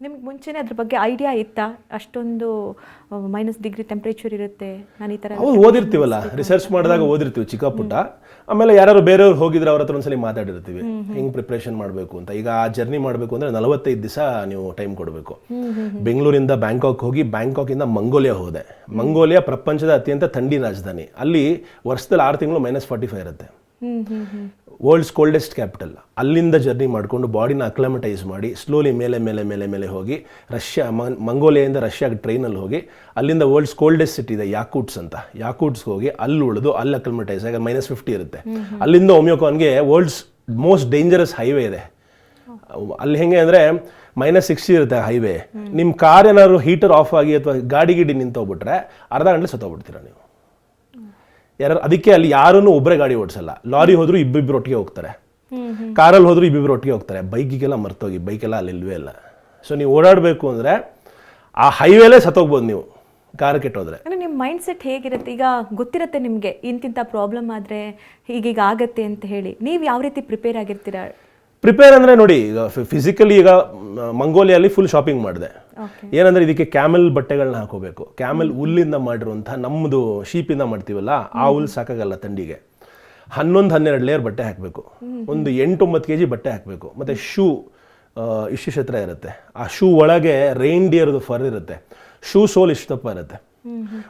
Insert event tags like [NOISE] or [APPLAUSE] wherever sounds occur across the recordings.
ನಿಮ್ಗೆ ಮುಂಚೆನೇ ಅದ್ರ ಬಗ್ಗೆ ಐಡಿಯಾ ಇತ್ತಾ? ಅಷ್ಟೊಂದು ಮೈನಸ್ ಡಿಗ್ರಿ ಟೆಂಪ್ರೇಚರ್ ಇರುತ್ತೆ ನಾನು ಈ ಥರ ಅವು ಓದಿರ್ತೀವಲ್ಲ ರಿಸರ್ಚ್ ಮಾಡಿದಾಗ ಓದಿರ್ತೀವಿ ಚಿಕ್ಕ ಪುಟ್ಟ ಆಮೇಲೆ ಯಾರು ಬೇರೆಯವ್ರು ಹೋಗಿದ್ರೆ ಅವ್ರ ಹತ್ರ ಒಂದ್ಸಲಿ ಮಾತಾಡಿರ್ತೀವಿ. ಹೆಂಗ್ ಪ್ರಿಪ್ರೇಷನ್ ಮಾಡಬೇಕು ಅಂತ. ಈಗ ಆ ಜರ್ನಿ ಮಾಡಬೇಕು ಅಂದ್ರೆ ನಲವತ್ತೈದು ದಿವಸ ನೀವು ಟೈಮ್ ಕೊಡಬೇಕು. ಬೆಂಗಳೂರಿಂದ ಬ್ಯಾಂಕಾಕ್ ಹೋಗಿ ಬ್ಯಾಂಕಾಕಿಂದ ಮಂಗೋಲಿಯಾ ಹೋದೆ. ಮಂಗೋಲಿಯಾ ಪ್ರಪಂಚದ ಅತ್ಯಂತ ಥಂಡಿ ರಾಜಧಾನಿ. ಅಲ್ಲಿ ವರ್ಷದಲ್ಲಿ ಆರು ತಿಂಗಳು ಮೈನಸ್ ಫಾರ್ಟಿ ಫೈವ್ ಇರುತ್ತೆ ವರ್ಲ್ಡ್ಸ್ ಕೋಲ್ಡೆಸ್ಟ್ ಕ್ಯಾಪಿಟಲ್ ಅಲ್ಲಿಂದ ಜರ್ನಿ ಮಾಡಿಕೊಂಡು ಬಾಡಿನ ಅಕ್ಲಮಟೈಸ್ ಮಾಡಿ ಸ್ಲೋಲಿ ಮೇಲೆ ಮೇಲೆ ಮೇಲೆ ಮೇಲೆ ಹೋಗಿ ರಷ್ಯಾ ಮಂಗೋಲಿಯಿಂದ ರಷ್ಯಾಗೆ ಟ್ರೈನಲ್ಲಿ ಹೋಗಿ ಅಲ್ಲಿಂದ ವರ್ಲ್ಡ್ಸ್ ಕೋಲ್ಡೆಸ್ಟ್ ಸಿಟಿ ಇದೆ ಯಾಕೂಟ್ಸ್ ಅಂತ. ಯಾಕೂಟ್ಸ್ಗೆ ಹೋಗಿ ಅಲ್ಲಿ ಉಳಿದು ಅಲ್ಲಿ ಅಕ್ಲಮಟೈಸ್ ಆಗ ಮೈನಸ್ ಫಿಫ್ಟಿ ಇರುತ್ತೆ. ಅಲ್ಲಿಂದ ಒಮ್ಯೋಕಾನ್ಗೆ ವರ್ಲ್ಡ್ಸ್ ಮೋಸ್ಟ್ ಡೇಂಜರಸ್ ಹೈವೇ ಇದೆ. ಅಲ್ಲಿ ಹೆಂಗೆ ಅಂದರೆ ಮೈನಸ್ ಸಿಕ್ಸ್ಟಿ ಇರುತ್ತೆ ಹೈವೇ ನಿಮ್ಮ ಕಾರ್ ಏನಾದ್ರು ಹೀಟರ್ ಆಫ್ ಆಗಿ ಅಥವಾ ಗಾಡಿ ಗಿಡಿ ನಿಂತೋಗ್ಬಿಟ್ರೆ ಅರ್ಧ ಗಂಟೆ ಸತ್ತೋಗ್ಬಿಡ್ತೀರಾ ನೀವು. ಯಾರು ಅದಕ್ಕೆ ಅಲ್ಲಿ ಯಾರನ್ನು ಒಬ್ಬರೇ ಗಾಡಿ ಓಡಿಸಲ್ಲ. ಲಾರಿ ಹೋದ್ರು ಇಬ್ಬಿಬ್ರು ಒಟ್ಟಿಗೆ ಹೋಗ್ತಾರೆ. ಕಾರಲ್ಲಿ ಹೋದ್ರು ಇಬ್ಬಿಬ್ರು ಒಟ್ಟಿಗೆ ಹೋಗ್ತಾರೆ. ಬೈಕಿಗೆಲ್ಲ ಮರ್ತೋಗಿ ಬೈಕೆಲ್ಲ ಅಲ್ಲಿ ಇಲ್ವೇ ಇಲ್ಲ. ಸೊ ನೀವು ಓಡಾಡಬೇಕು ಅಂದರೆ ಆ ಹೈವೇಲೇ ಸತ್ತೋಗ್ಬೋದು ನೀವು ಕಾರ್ ಕೆಟ್ಟೋದ್ರೆ. ನಿಮ್ಮ ಮೈಂಡ್ ಸೆಟ್ ಹೇಗಿರುತ್ತೆ? ಈಗ ಗೊತ್ತಿರುತ್ತೆ ನಿಮಗೆ ಇಂತಿಂಥ ಪ್ರಾಬ್ಲಮ್ ಆದರೆ ಹೀಗೀಗ ಆಗತ್ತೆ ಅಂತ ಹೇಳಿ. ನೀವು ಯಾವ ರೀತಿ ಪ್ರಿಪೇರ್ ಆಗಿರ್ತೀರಾ? ಪ್ರಿಪೇರ್ ಅಂದರೆ ನೋಡಿ ಈಗ ಫಿಸಿಕಲಿ ಈಗ ಮಂಗೋಲಿಯಲ್ಲಿ ಫುಲ್ ಶಾಪಿಂಗ್ ಮಾಡಿದೆ. ಏನಂದ್ರೆ ಇದಕ್ಕೆ ಕ್ಯಾಮೆಲ್ ಬಟ್ಟೆಗಳನ್ನ ಹಾಕೋಬೇಕು. ಕ್ಯಾಮೆಲ್ ಹುಲ್ಲಿಂದ ಮಾಡಿರುವಂತಹ ನಮ್ಮದು ಶೀಪಿಂದ ಮಾಡ್ತೀವಲ್ಲ ಆ ಹುಲ್ ಸಾಕಾಗಲ್ಲ ತಂಡಿಗೆ. ಹನ್ನೊಂದು ಹನ್ನೆರಡು ಲೇಯರ್ ಬಟ್ಟೆ ಹಾಕಬೇಕು. ಒಂದು ಎಂಟೊಂಬತ್ತು ಕೆ ಜಿ ಬಟ್ಟೆ ಹಾಕಬೇಕು. ಮತ್ತು ಶೂ ಇಷ್ಟು ಕ್ಷೇತ್ರ ಇರುತ್ತೆ. ಆ ಶೂ ಒಳಗೆ ರೈನ್ ಡಿಯರ್ದು ಫರ್ ಇರುತ್ತೆ. ಶೂ ಸೋಲ್ ಇಷ್ಟು ದಪ್ಪ ಇರುತ್ತೆ.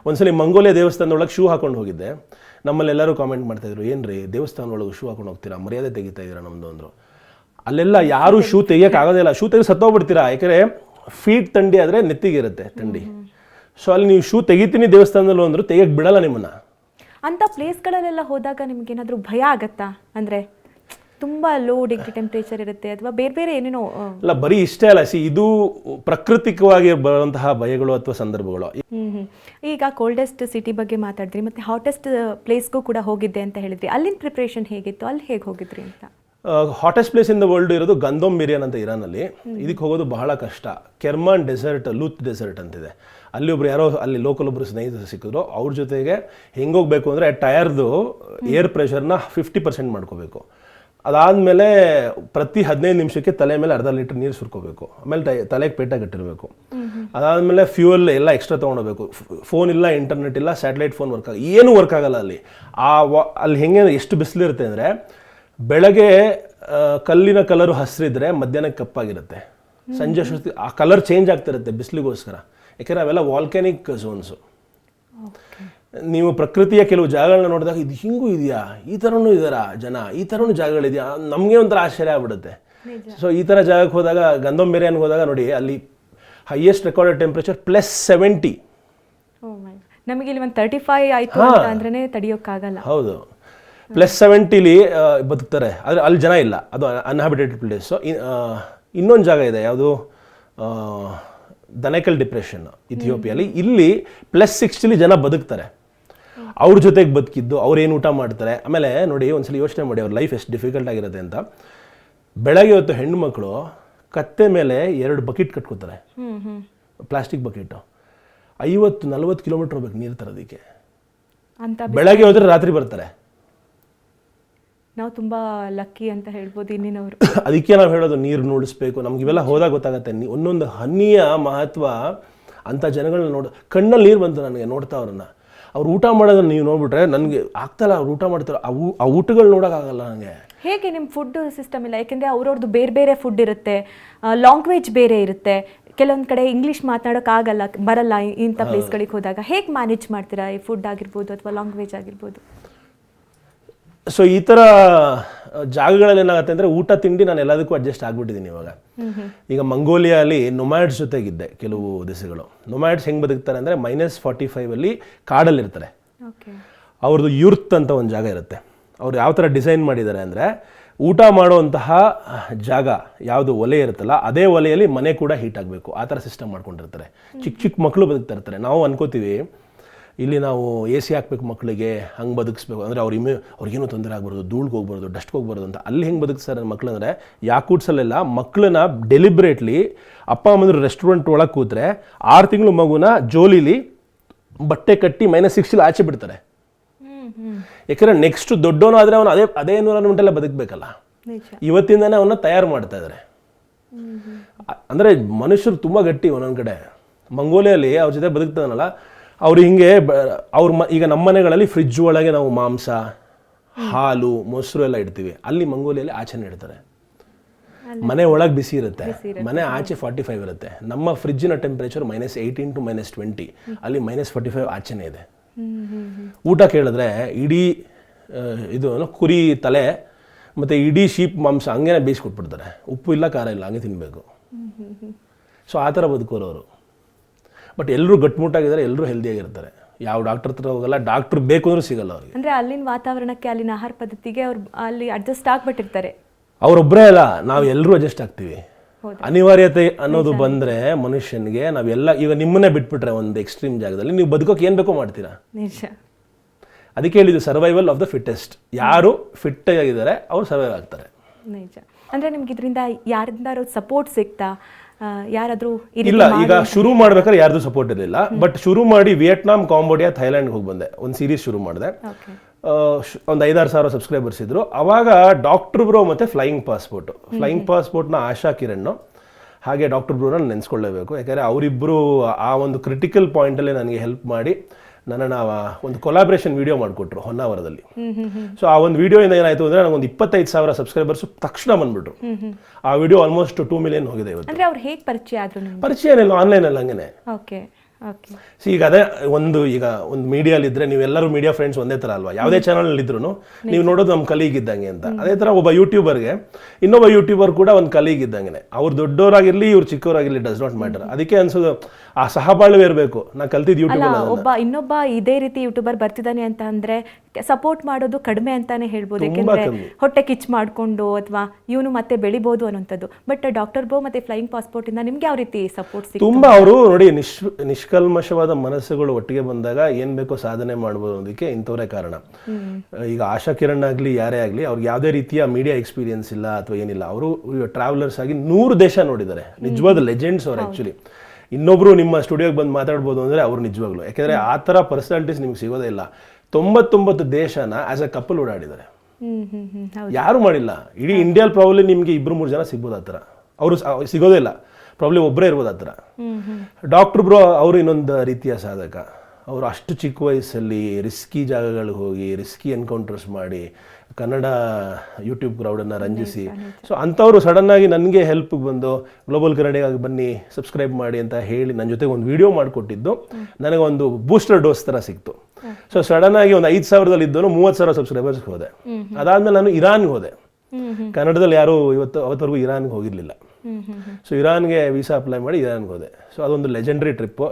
ಒಂದ್ಸಲಿ ಮಂಗೋಲಿಯಾ ದೇವಸ್ಥಾನದೊಳಗೆ ಶೂ ಹಾಕೊಂಡು ಹೋಗಿದ್ದೆ. ನಮ್ಮಲ್ಲಿ ಎಲ್ಲರೂ ಕಾಮೆಂಟ್ ಮಾಡ್ತಾಯಿದ್ರು ಏನ್ರಿ ದೇವಸ್ಥಾನ ಒಳಗೆ ಶೂ ಹಾಕೊಂಡು ಹೋಗ್ತೀರಾ? ಮರ್ಯಾದೆ ತೆಗಿತಾ ಇದ್ದೀರಾ ನಮ್ಮದು ಅಂದರು. ಅಲ್ಲೆಲ್ಲ ಯಾರು ಶೂ ತೆಗಿಯಕ್ಕೆ ಆಗೋದಿಲ್ಲ ಶೂ ತೆಗೆದು ಸತ್ತೋಗ್ಬಿಡ್ತೀರಾ? ಯಾಕಂದರೆ ಫೀಟ್ ತಂಡಿ ಆದರೆ ನೆತ್ತಿಗಿರುತ್ತೆ ತಂಡಿ. ಸೊ ಅಲ್ಲಿ ನೀವು ಶೂ ತೆಗಿತೀನಿ ದೇವಸ್ಥಾನದಲ್ಲೂ ಅಂದ್ರು ತೆಗಿಯಕ್ಕೆ ಬಿಡಲ್ಲ ನಿಮ್ಮನ್ನ. ಅಂಥ ಪ್ಲೇಸ್ಗಳಲ್ಲೆಲ್ಲ ಹೋದಾಗ ನಿಮ್ಗೆ ಏನಾದರೂ ಭಯ ಆಗತ್ತಾ? ಅಂದರೆ ತುಂಬ ಲೋ ಡಿಗ್ರಿ ಟೆಂಪ್ರೇಚರ್ ಇರುತ್ತೆ ಅಥವಾ ಬೇರೆ ಬೇರೆ ಏನೇನೋ ಅಲ್ಲ ಬರೀ ಇಷ್ಟೇ ಅಲ್ಲ ಸಿ ಇದು ಪ್ರಾಕೃತಿಕವಾಗಿ ಬರುವಂತಹ ಭಯಗಳು ಅಥವಾ ಸಂದರ್ಭಗಳು. ಈಗ ಕೋಲ್ಡೆಸ್ಟ್ ಸಿಟಿ ಬಗ್ಗೆ ಮಾತಾಡಿದ್ರಿ ಮತ್ತೆ ಹಾಟೆಸ್ಟ್ ಪ್ಲೇಸ್ಗೂ ಕೂಡ ಹೋಗಿದ್ದೆ ಅಂತ ಹೇಳಿದ್ರಿ. ಅಲ್ಲಿನ ಪ್ರಿಪ್ರೇಷನ್ ಹೇಗಿತ್ತು? ಅಲ್ಲಿ ಹೇಗೆ ಹೋಗಿದ್ರಿ ಅಂತ? Hottest place in the world ಇರೋದು ಗಂಧೋಮ್ ಮಿರಿಯನ್ ಅಂತ ಇರಾನಲ್ಲಿ. ಇದಕ್ಕೆ ಹೋಗೋದು ಬಹಳ ಕಷ್ಟ. ಕೆರ್ಮಾನ್ ಡೆಸರ್ಟ್, ಲೂತ್ ಡೆಸರ್ಟ್ ಅಂತಿದೆ. ಅಲ್ಲಿ ಒಬ್ರು ಯಾರೋ, ಅಲ್ಲಿ ಲೋಕಲ್ ಒಬ್ರು ಸ್ನೇಹಿತರು ಸಿಕ್ಕಿದ್ರು. ಅವ್ರ ಜೊತೆಗೆ ಹೆಂಗೋಗ್ಬೇಕು ಅಂದರೆ ಟಯರ್ದು ಏರ್ ಪ್ರೆಷರ್ನ ಫಿಫ್ಟಿ ಪರ್ಸೆಂಟ್ ಮಾಡ್ಕೋಬೇಕು. ಅದಾದಮೇಲೆ ಪ್ರತಿ ಹದಿನೈದು ನಿಮಿಷಕ್ಕೆ ತಲೆ ಮೇಲೆ ಅರ್ಧ ಲೀಟರ್ ನೀರು ಸುರ್ಕೋಬೇಕು. ಆಮೇಲೆ ತಲೆಗೆ ಪೇಟ ಕಟ್ಟಿರಬೇಕು ಅದಾದಮೇಲೆ ಫ್ಯೂಯಲ್ ಎಲ್ಲ ಎಕ್ಸ್ಟ್ರಾ ತೊಗೊಂಡೋಗ್ಬೇಕು. ಫೋನ್ ಇಲ್ಲ ಇಂಟರ್ನೆಟ್ ಇಲ್ಲ ಸ್ಯಾಟಲೈಟ್ ಫೋನ್ ವರ್ಕ್ ಆಗ, ಏನೂ ವರ್ಕ್ ಆಗಲ್ಲ ಅಲ್ಲಿ. ಆ ವಾ, ಅಲ್ಲಿ ಹೆಂಗೆ, ಎಷ್ಟು ಬಿಸಿಲಿರುತ್ತೆ ಅಂದರೆ ಬೆಳಗ್ಗೆ ಕಲ್ಲಿನ ಕಲರು ಹಸಿರಿದ್ರೆ ಮಧ್ಯಾಹ್ನ ಕಪ್ಪಾಗಿರುತ್ತೆ. ಸಂಜೆ ಅಷ್ಟೊತ್ತಿಗೆ ಆ ಕಲರ್ ಚೇಂಜ್ ಆಗ್ತಿರುತ್ತೆ ಬಿಸಿಲಿಗೋಸ್ಕರ. ಯಾಕೆಂದರೆ ಅವೆಲ್ಲ ವಾಲ್ಕ್ಯಾನಿಕ್ ಝೋನ್ಸು ನೀವು ಪ್ರಕೃತಿಯ ಕೆಲವು ಜಾಗಗಳನ್ನ ನೋಡಿದಾಗ ಇದು ಹಿಂಗೂ ಇದೆಯಾ? ಈ ಥರನೂ ಇದಾರ ಜನ? ಈ ಥರನೂ ಜಾಗಗಳಿದೆಯಾ? ನಮಗೆ ಒಂಥರ ಆಶ್ಚರ್ಯ ಆಗ್ಬಿಡುತ್ತೆ. ಸೊ ಈ ಥರ ಜಾಗಕ್ಕೆ ಹೋದಾಗ ಗಂಧಮ್ ಬಿರಿಯಾನಿಗೆ ಹೋದಾಗ ನೋಡಿ ಅಲ್ಲಿ highest recorded temperature plus seventy ನಮಗೆ ಇಲ್ಲಿ ಒಂದು ತರ್ಟಿ ಫೈವ್ ಆಯ್ತು ಅಂದ್ರೆ ತಡಿಯೋಕ್ಕಾಗಲ್ಲ. ಹೌದು. ಪ್ಲಸ್ ಸೆವೆಂಟಿಲಿ ಬದುಕ್ತಾರೆ. ಆದರೆ ಅಲ್ಲಿ ಜನ ಇಲ್ಲ. ಅದು ಅನ್ಹ್ಯಾಬಿಟೆಡ್ ಪ್ಲೇಸು ಇನ್ನೊಂದು ಜಾಗ ಇದೆ. ಯಾವುದು? ದನೈಕಲ್ ಡಿಪ್ರೆಷನ್ ಇಥಿಯೋಪಿಯಲ್ಲಿ. ಇಲ್ಲಿ ಪ್ಲಸ್ ಸಿಕ್ಸ್ಟಿಲಿ ಜನ ಬದುಕ್ತಾರೆ. ಅವ್ರ ಜೊತೆಗೆ ಬದುಕಿದ್ದು ಅವ್ರೇನು ಏನು ಊಟ ಮಾಡ್ತಾರೆ. ಆಮೇಲೆ ನೋಡಿ ಒಂದ್ಸಲ ಯೋಚನೆ ಮಾಡಿ ಅವ್ರ ಲೈಫ್ ಎಷ್ಟು ಡಿಫಿಕಲ್ಟ್ ಆಗಿರುತ್ತೆ ಅಂತ. ಬೆಳಗ್ಗೆ ಹೊತ್ತು ಹೆಣ್ಮಕ್ಳು ಕತ್ತೆ ಮೇಲೆ ಎರಡು ಬಕೆಟ್ ಕಟ್ಕೋತಾರೆ. ಪ್ಲಾಸ್ಟಿಕ್ ಬಕೆಟು ಐವತ್ತು ನಲ್ವತ್ತು ಕಿಲೋಮೀಟರ್ ಹೋಗ್ಬೇಕು ನೀರು ತರೋದಕ್ಕೆ. ಬೆಳಗ್ಗೆ ಹೋದ್ರೆ ರಾತ್ರಿ ಬರ್ತಾರೆ. ನಾವು ತುಂಬಾ ಲಕ್ಕಿ ಅಂತ ಹೇಳ್ಬೋದು ಇನ್ನಿನವರು. [LAUGHS] ಅದಕ್ಕೆ ನಾವು ಹೇಳೋದು ನೀರು ನೋಡಿಸ್ಬೇಕು. ನಮ್ಗೆ ಇವೆಲ್ಲ ಹೋದಾಗ ಗೊತ್ತಾಗತ್ತೆ. ಒಂದೊಂದು ಹನಿಯ ಮಹತ್ವ ಅಂಥ ಜನಗಳನ್ನ ನೋಡ ಕಣ್ಣಲ್ಲಿ ನೀರು ಬಂತು ನನಗೆ ನೋಡ್ತಾ ಅವ್ರನ್ನ. ಅವ್ರು ಊಟ ಮಾಡೋದನ್ನ ನೀವು ನೋಡ್ಬಿಟ್ರೆ ನನಗೆ ಆಗ್ತಲ್ಲ ಅವ್ರು ಊಟ ಮಾಡ್ತಾರೆ ಆ ಊ- ಆ ಊಟಗಳು ನೋಡೋಕ್ಕಾಗಲ್ಲ ನನಗೆ ಹೇಗೆ ನಿಮ್ಮ ಫುಡ್ ಸಿಸ್ಟಮ್ ಇಲ್ಲ? ಯಾಕೆಂದರೆ ಅವ್ರವ್ರದ್ದು ಬೇರೆ ಬೇರೆ ಫುಡ್ ಇರುತ್ತೆ. ಲಾಂಗ್ವೇಜ್ ಬೇರೆ ಇರುತ್ತೆ. ಕೆಲವೊಂದು ಕಡೆ ಇಂಗ್ಲೀಷ್ ಮಾತಾಡೋಕ್ಕಾಗಲ್ಲ ಬರಲ್ಲ ಇಂಥ ಪ್ಲೇಸ್ಗಳಿಗೆ ಹೋದಾಗ. ಹೇಗೆ ಮ್ಯಾನೇಜ್ ಮಾಡ್ತೀರಾ ಈ ಫುಡ್ ಆಗಿರ್ಬೋದು ಅಥವಾ ಲಾಂಗ್ವೇಜ್ ಆಗಿರ್ಬೋದು? ಸೊ ಈ ಥರ ಜಾಗಗಳಲ್ಲಿ ಏನಾಗುತ್ತೆ ಅಂದರೆ ಊಟ ತಿಂಡಿ ನಾನು ಎಲ್ಲದಕ್ಕೂ ಅಡ್ಜಸ್ಟ್ ಆಗಿಬಿಟ್ಟಿದ್ದೀನಿ ಇವಾಗ. ಈಗ ಮಂಗೋಲಿಯಲ್ಲಿ ನೊಮ್ಯಾಡ್ಸ್ ಜೊತೆಗಿದ್ದೆ ಕೆಲವು ದೇಶಗಳು ನೊಮ್ಯಾಡ್ಸ್ ಹೆಂಗೆ ಬದುಕ್ತಾರೆ ಅಂದರೆ ಮೈನಸ್ ಫಾರ್ಟಿ ಫೈವಲ್ಲಿ ಕಾಡಲ್ಲಿರ್ತಾರೆ. ಅವ್ರದ್ದು ಯುರ್ತ್ ಅಂತ ಒಂದು ಜಾಗ ಇರುತ್ತೆ. ಅವ್ರು ಯಾವ ಥರ ಡಿಸೈನ್ ಮಾಡಿದ್ದಾರೆ ಅಂದರೆ ಊಟ ಮಾಡುವಂತಹ ಜಾಗ ಯಾವುದು ಒಲೆ ಇರುತ್ತಲ್ಲ ಅದೇ ಒಲೆಯಲ್ಲಿ ಮನೆ ಕೂಡ ಹೀಟ್ ಆಗಬೇಕು. ಆ ಥರ ಸಿಸ್ಟಮ್ ಮಾಡ್ಕೊಂಡಿರ್ತಾರೆ. ಚಿಕ್ಕ ಚಿಕ್ಕ ಮಕ್ಕಳು ಬದುಕ್ತಾ ಇರ್ತಾರೆ. ನಾವು ಅನ್ಕೋತೀವಿ ಇಲ್ಲಿ ನಾವು ಎ ಸಿ ಹಾಕ್ಬೇಕು ಮಕ್ಕಳಿಗೆ ಹಂಗೆ ಬದುಕಿಸ್ಬೇಕು. ಅಂದರೆ ಅವ್ರ ಇಮ್ಯೂ ಅವ್ರಿಗೇನು ತೊಂದರೆ ಆಗ್ಬಾರ್ದು ಧೂಳ್ಗೆ ಹೋಗ್ಬಾರ್ದು ಡಸ್ಟ್ಗೆ ಹೋಗ್ಬಾರ್ದು ಅಂತ ಅಲ್ಲಿ ಹೆಂಗೆ ಬದುಕಿಸ್ತಾರೆ ಮಕ್ಕಳು ಅಂದರೆ ಯಾಕೂಟ್ಸಲ್ಲೆಲ್ಲ ಮಕ್ಕಳನ್ನ ಡೆಲಿಬ್ರೇಟ್ಲಿ ಅಪ್ಪ ಅಮ್ಮಂದ್ರು ರೆಸ್ಟೋರೆಂಟ್ ಒಳಗೆ ಕೂತ್ರೆ ಆರು ತಿಂಗಳು ಮಗುನ ಜೋಲಿಲಿ ಬಟ್ಟೆ ಕಟ್ಟಿ ಮೈನಸ್ ಸಿಕ್ಸ್ಟಿಲಿ ಆಚೆ ಬಿಡ್ತಾರೆ. ಯಾಕಂದರೆ ನೆಕ್ಸ್ಟ್ ದೊಡ್ಡವನು ಆದರೆ ಅವನು ಅದೇ ಅದೇ ಎನ್ವಿರಾನ್ಮೆಂಟಲ್ಲೇ ಬದುಕಬೇಕಲ್ಲ. ಇವತ್ತಿಂದನೇ ಅವನ್ನ ತಯಾರು ಮಾಡ್ತಾ ಇದ್ದಾರೆ ಅಂದರೆ ಅಂದ್ರೆ ಮನುಷ್ಯರು ತುಂಬ ಗಟ್ಟಿ ಒಂದೊಂದು ಕಡೆ. ಮಂಗೋಲಿಯಲ್ಲಿ ಅವ್ರ ಜೊತೆ ಬದುಕ್ತಾನಲ್ಲ ಅವ್ರು ಹಿಂಗೆ ಅವ್ರ ಮ ಈಗ ನಮ್ಮ ಮನೆಗಳಲ್ಲಿ ಫ್ರಿಜ್ ಒಳಗೆ ನಾವು ಮಾಂಸ ಹಾಲು ಮೊಸರು ಎಲ್ಲ ಇಡ್ತೀವಿ. ಅಲ್ಲಿ ಮಂಗೋಲಿಯಲ್ಲಿ ಆಚೆನೆ ಇಡ್ತಾರೆ ಮನೆ ಒಳಗೆ ಬಿಸಿ ಇರುತ್ತೆ. ಮನೆ ಆಚೆ ಫಾರ್ಟಿ ಫೈವ್ ಇರುತ್ತೆ. ನಮ್ಮ ಫ್ರಿಜ್ಜಿನ temperature minus eighteen to minus twenty ಅಲ್ಲಿ ಮೈನಸ್ ಫಾರ್ಟಿ ಫೈವ್ ಆಚೆನೇ ಇದೆ. ಊಟ ಕೇಳಿದ್ರೆ ಇಡೀ ಇದು ಕುರಿ ತಲೆ ಮತ್ತು ಇಡೀ ಶೀಪ್ ಮಾಂಸ ಹಂಗೇನೆ ಬೇಯಿಸ್ಕೊಟ್ಬಿಡ್ತಾರೆ. ಉಪ್ಪು ಇಲ್ಲ ಖಾರ ಇಲ್ಲ ಹಂಗೆ ತಿನ್ನಬೇಕು ಸೊ ಆ ಥರ ಬದುಕೋರು ಅವರು. ಬಟ್ ಎಲ್ಲರೂ ಗಟ್ಮುಟ್ಟಾಗಿದ್ದಾರೆ ಎಲ್ಲರೂ ಹೆಲ್ದಿಯಾಗಿರ್ತಾರೆ. ಯಾವ ಡಾಕ್ಟರ್ ಹತ್ರ ಹೋಗಲ್ಲ ಡಾಕ್ಟರ್ ಬೇಕು ಅಂದ್ರೂ ಸಿಗಲ್ಲ ಅವ್ರಿಗೆ. ಅಂದ್ರೆ ಅಲ್ಲಿನ ವಾತಾವರಣಕ್ಕೆ ಅಲ್ಲಿನ ಆಹಾರ ಪದ್ಧತಿಗೆ ಅವ್ರು ಅಲ್ಲಿ ಅಡ್ಜಸ್ಟ್ ಆಗ್ಬಿಟ್ಟಿರ್ತಾರೆ. ಅವರೊಬ್ಬರೇ ಅಲ್ಲ ನಾವು ಎಲ್ಲರೂ ಅಡ್ಜಸ್ಟ್ ಆಗ್ತೀವಿ. ಅನಿವಾರ್ಯತೆ ಅನ್ನೋದು ಬಂದರೆ ಮನುಷ್ಯನಿಗೆ ನಾವೆಲ್ಲ ಈಗ ನಿಮ್ಮನ್ನೇ ಬಿಟ್ಬಿಟ್ರೆ ಒಂದು ಎಕ್ಸ್ಟ್ರೀಮ್ ಜಾಗದಲ್ಲಿ ನೀವು ಬದುಕೋಕೆ ಏನು ಬೇಕೋ ಮಾಡ್ತೀರಾ. ಅದಕ್ಕೆ ಹೇಳಿದ್ದು ಸರ್ವೈವಲ್ ಆಫ್ ದ ಫಿಟ್ಟೆಸ್ಟ್ ಯಾರು ಫಿಟ್ ಆಗಿದ್ದಾರೆ ಅವ್ರು ಸರ್ವೈವ್ ಆಗ್ತಾರೆ. ನಿಜ. ಅಂದ್ರೆ ನಿಮ್ಗೆ ಇದರಿಂದ ಯಾರಿಂದ ಸಪೋರ್ಟ್ ಸಿಗ್ತಾ? ಯಾರಾದ್ರೂ ಇಲ್ಲ ಈಗ ಶುರು ಮಾಡ್ಬೇಕಾದ್ರೆ ಯಾರ್ದು ಸಪೋರ್ಟ್ ಇರಲಿಲ್ಲ. ಬಟ್ ಶುರು ಮಾಡಿ ವಿಯೆಟ್ನಾಂ ಕಾಂಬೋಡಿಯಾ ಥೈಲ್ಯಾಂಡ್ ಹೋಗಿ ಬಂದೆ. ಒಂದು ಸೀರೀಸ್ ಶುರು ಮಾಡಿದೆ. ಒಂದು ಐದಾರು ಸಾವಿರ ಸಬ್ಸ್ಕ್ರೈಬರ್ಸ್ ಇದ್ರು. ಅವಾಗ ಡಾಕ್ಟರ್ ಬ್ರೋ ಮತ್ತೆ ಫ್ಲೈಯಿಂಗ್ ಪಾಸ್ಪೋರ್ಟ್ ಫ್ಲೈಯಿಂಗ್ ಪಾಸ್ಪೋರ್ಟ್ನ ಆಶಾ ಕಿರಣ್ ಹಾಗೆ ಡಾಕ್ಟರ್ ಬ್ರೋನ ನೆನೆಸ್ಕೊಳ್ಳೇಬೇಕು. ಯಾಕಂದರೆ ಅವರಿಬ್ಬರು ಆ ಒಂದು ಕ್ರಿಟಿಕಲ್ ಪಾಯಿಂಟಲ್ಲಿ ನನಗೆ ಹೆಲ್ಪ್ ಮಾಡಿ ನನ್ನನ್ನು ಒಂದು ಕೊಲಾಬ್ರೇಷನ್ ವಿಡಿಯೋ ಮಾಡಿಕೊಟ್ರು ಹೊನ್ನಾವರದಲ್ಲಿ. ಸೊ ಆ ಒಂದು ವಿಡಿಯೋಯಿಂದ ಏನಾಯಿತು ಅಂದರೆ ನನಗೊಂದು ಇಪ್ಪತ್ತೈದು ಸಾವಿರ ಸಬ್ಸ್ಕ್ರೈಬರ್ಸ್ ತಕ್ಷಣ ಬಂದ್ಬಿಟ್ರು. ಆ ವಿಡಿಯೋ ಆಲ್ಮೋಸ್ಟ್ ಟೂ ಮಿಲಿಯನ್ ಹೋಗಿದೆ ಇವತ್ತು. ಅಂದ್ರೆ ಅವ್ರು ಹೇಗೆ ಪರಿಚಯ ಆದ್ರು ನಿಮ್ಗೆ? ಪರಿಚಯ ಏನಿಲ್ಲ ಆನ್ಲೈನಲ್ಲಿ ಓಕೆ ಸಿ ಈಗ ಅದೇ ಒಂದು ಈಗ ಒಂದು ಇದ್ರೆ ನೀವೆಲ್ಲರೂ ಮೀಡಿಯಾ ಫ್ರೆಂಡ್ಸ್ ಒಂದೇ ತರ ಅಲ್ವಾ? ಯಾವುದೇ ಚಾನಲ್ ಇದ್ರು ನೀವು ನೋಡೋದು ನಮ್ಮ ಕಲೀಗ್ ಇದ್ದಂಗೆ ಅಂತ ಅದೇ ತರ ಒಬ್ಬ ಯೂಟ್ಯೂಬರ್ಗೆ ಇನ್ನೊಬ್ಬ ಯೂಟ್ಯೂಬರ್ ಕೂಡ ಒಂದು ಕಲೀಗ್ ಇದ್ದಂಗೆ ಅವ್ರು ದೊಡ್ಡವರಾಗಿರ್ಲಿ ಇವ್ರು ಚಿಕ್ಕವರಾಗಿರ್ಲಿ ಡಸ್ ನಾಟ್ ಮ್ಯಾಟರ್ ಅದಕ್ಕೆ ಅನ್ಸೋದು ಆ ಸಹಬಾಳ್ವೆ ಇರಬೇಕು. ನಾನು ಕಲ್ತಿದ್ದು ಯೂಟ್ಯೂಬರ್ ಯೂಟ್ಯೂಬ್ ಒಬ್ಬ ಇನ್ನೊಬ್ಬ ಇದೇ ರೀತಿ ಯೂಟ್ಯೂಬರ್ ಬರ್ತಿದ್ದಾನೆ ಅಂತ ಅಂದ್ರೆ ಸಪೋರ್ಟ್ ಮಾಡೋದು ಕಡಿಮೆ ಅಂತಾನೆ ಹೇಳ್ಬೋದು. ಯಾಕೆಂದ್ರೆ ಹೊಟ್ಟೆ ಕಿಚ್ ಮಾಡ್ಕೊಂಡು ಅಥವಾ ಇವನು ಮತ್ತೆ ಬೆಳಿಬೋದು ಅನ್ನೋಂಥದ್ದು ಬಟ್ ಡಾಕ್ಟರ್ ಬೋ ಮತ್ತೆ ಫ್ಲೈಯಿಂಗ್ ಪಾಸ್ಪೋರ್ಟ್ ಇಂದ ನಿಮ್ಗೆ ಯಾವ ರೀತಿ ಸಪೋರ್ಟ್ ತುಂಬಾ ಅವರು ನೋಡಿ ನಿಶ್ ನಿಷ್ಕಲ್ಮಶವಾದ ಮನಸ್ಸುಗಳು ಒಟ್ಟಿಗೆ ಬಂದಾಗ ಏನ್ ಬೇಕೋ ಸಾಧನೆ ಮಾಡ್ಬೋದು ಅನ್ನೋದಕ್ಕೆ ಇಂಥವರೇ ಕಾರಣ. ಈಗ ಆಶಾ ಕಿರಣ್ ಆಗ್ಲಿ ಯಾರೇ ಆಗ್ಲಿ ಅವ್ರಿಗೆ ಯಾವುದೇ ರೀತಿಯ ಮೀಡಿಯಾ ಎಕ್ಸ್ಪೀರಿಯನ್ಸ್ ಇಲ್ಲ ಅಥವಾ ಏನಿಲ್ಲ ಅವರು ಟ್ರಾವೆಲರ್ಸ್ ಆಗಿ ನೂರು ದೇಶ ನೋಡಿದ್ದಾರೆ. ನಿಜವಾದ ಲೆಜೆಂಡ್ಸ್ ಅವ್ರು ಆಕ್ಚುಲಿ ಇನ್ನೊಬ್ರು ನಿಮ್ಮ ಸ್ಟುಡಿಯೋಗೆ ಬಂದು ಮಾತಾಡ್ಬೋದು ಅಂದ್ರೆ ಅವ್ರು ನಿಜವಾಗ್ಲು. ಯಾಕಂದ್ರೆ ಆ ಥರ ಪರ್ಸನಾಲಿಟೀಸ್ ನಿಮ್ಗೆ ಸಿಗೋದೇ ಇಲ್ಲ. ತೊಂಬತ್ತೊಂಬತ್ತು ದೇಶನ ಆಸ್ ಅ ಕಪಲ್ ಓಡಾಡಿದ್ದಾರೆ. ಯಾರು ಮಾಡಿಲ್ಲ? ಇಡೀ ಇಂಡಿಯಾಲ್ ಪ್ರಾಬ್ಲಮ್ ನಿಮಗೆ ಇಬ್ರು ಮೂರು ಜನ ಸಿಗ್ಬೋದು ಆ ಥರ ಅವರು ಸಿಗೋದೇ ಇಲ್ಲ. ಪ್ರಾಬ್ಲಿ ಒಬ್ಬರೇ ಇರ್ಬೋದು ಹತ್ರ ಡಾಕ್ಟರ್ ಬ್ರೋ ಅವರು ಇನ್ನೊಂದು ರೀತಿಯ ಸಾಧಕ. ಅವರು ಅಷ್ಟು ಚಿಕ್ಕ ವಯಸ್ಸಲ್ಲಿ ರಿಸ್ಕಿ ಜಾಗಗಳಿಗೆ ಹೋಗಿ ರಿಸ್ಕಿ ಎನ್ಕೌಂಟರ್ಸ್ ಮಾಡಿ ಕನ್ನಡ ಯೂಟ್ಯೂಬ್ ಕ್ರೌಡನ್ನು ರಂಜಿಸಿ. ಸೊ ಅಂಥವ್ರು ಸಡನ್ನಾಗಿ ನನಗೆ ಹೆಲ್ಪ್ ಬಂದು ಗ್ಲೋಬಲ್ ಕನ್ನಡಿಗಾಗಿ ಬನ್ನಿ ಸಬ್ಸ್ಕ್ರೈಬ್ ಮಾಡಿ ಅಂತ ಹೇಳಿ ನನ್ನ ಜೊತೆಗೆ ಒಂದು ವಿಡಿಯೋ ಮಾಡಿಕೊಟ್ಟಿದ್ದು. ನನಗೆ ಒಂದು ಬೂಸ್ಟರ್ ಡೋಸ್ ಥರ ಸಿಕ್ತು. ಸೊ ಸಡನ್ ಆಗಿ ಒಂದು ಐದು ಸಾವಿರದಲ್ಲಿ ಇದ್ದವನು ಮೂವತ್ತು ಸಾವಿರ ಸಬ್ಸ್ಕ್ರೈಬರ್ಸ್ಗೆ ಹೋದೆ. ಅದಾದ್ಮೇಲೆ ನಾನು ಇರಾನ್ಗೆ ಹೋದೆ. ಕನ್ನಡದಲ್ಲಿ ಯಾರು ಇವತ್ತು ಅವತ್ತವರೆಗೂ ಇರಾನ್ಗೆ ಹೋಗಿರಲಿಲ್ಲ. ಸೊ ಇರಾನ್ಗೆ ವೀಸಾ ಅಪ್ಲೈ ಮಾಡಿ ಇರಾನ್ಗೆ ಹೋದೆ. ಸೊ ಅದೊಂದು ಲೆಜೆಂಡ್ರಿ ಟ್ರಿಪ್ಪು